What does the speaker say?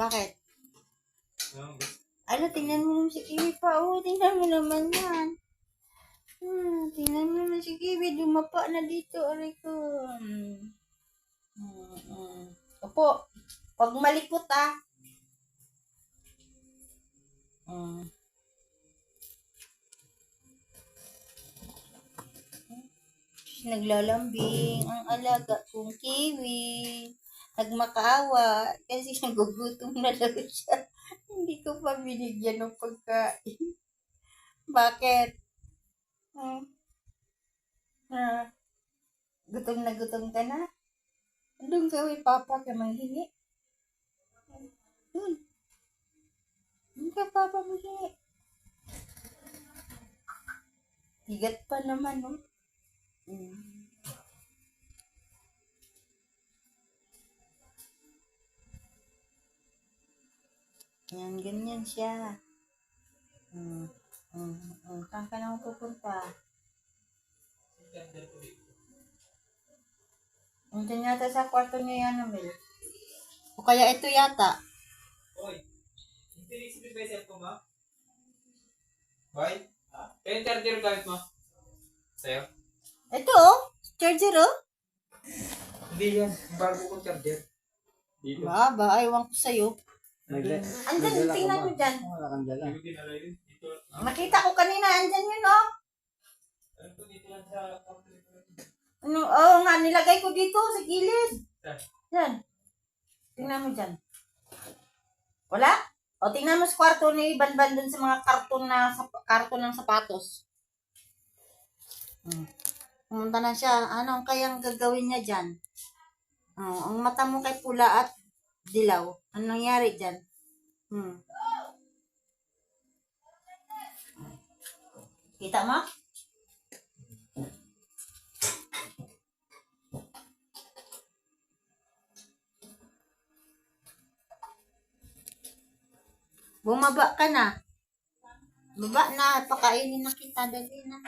Bakit? Ano, tingnan mo naman si Kiwi pa. Oo, tingnan mo naman yan. Hmm, tingnan mo naman si Kiwi. Dumapa na dito. Aray ko. Hmm. Hmm, hmm. Opo. Pag malikot ah. Hmm. Naglalambing ang alaga kong kiwi. Nagmakaawa kasi nagugutom na daw siya. Hindi ko pa binigyan ng pagkain. Bakit? Hmm. Ah. Gutom na gutom ka na? Andun ka, uy, papa, ka manghingi. Hmm. Hindi ka, papa, manghingi. Higat pa naman, no? Hmm. Yan, ganyan siya. Hmm. Hmm. Hmm. Saan ka naman pupunta? Nandiyan yata sa kwarto niya yan, Mel. O kaya ito yata. Oy, hindi ba yung cellphone mo? Boy? Kaya yung charger gamit mo? Sa'yo? Ito, oh. Charger, oh. Hindi yan. Bago kong charger. Dito. Ba, ba, ko sa'yo. Nagla- Andyan, tingnan mo dyan. Wala kang dala. Hindi ko dinala yun. Dito. Nakita ko kanina, andyan yun, oh. Sa. Ano, oo nga, nilagay ko dito sa gilid. Yan. Tingnan mo dyan. Wala? O, tingnan mo sa kwarto ni Banban dun sa mga karton na sap- karton ng sapatos. Hmm. Pumunta na siya. Ano ang kayang gagawin niya dyan? Oh, ang mata mo kay pula at dilaw. Ano nangyari dyan? Hmm. Kita mo? Bumaba ka na. Baba na, pakainin na kita, dali na.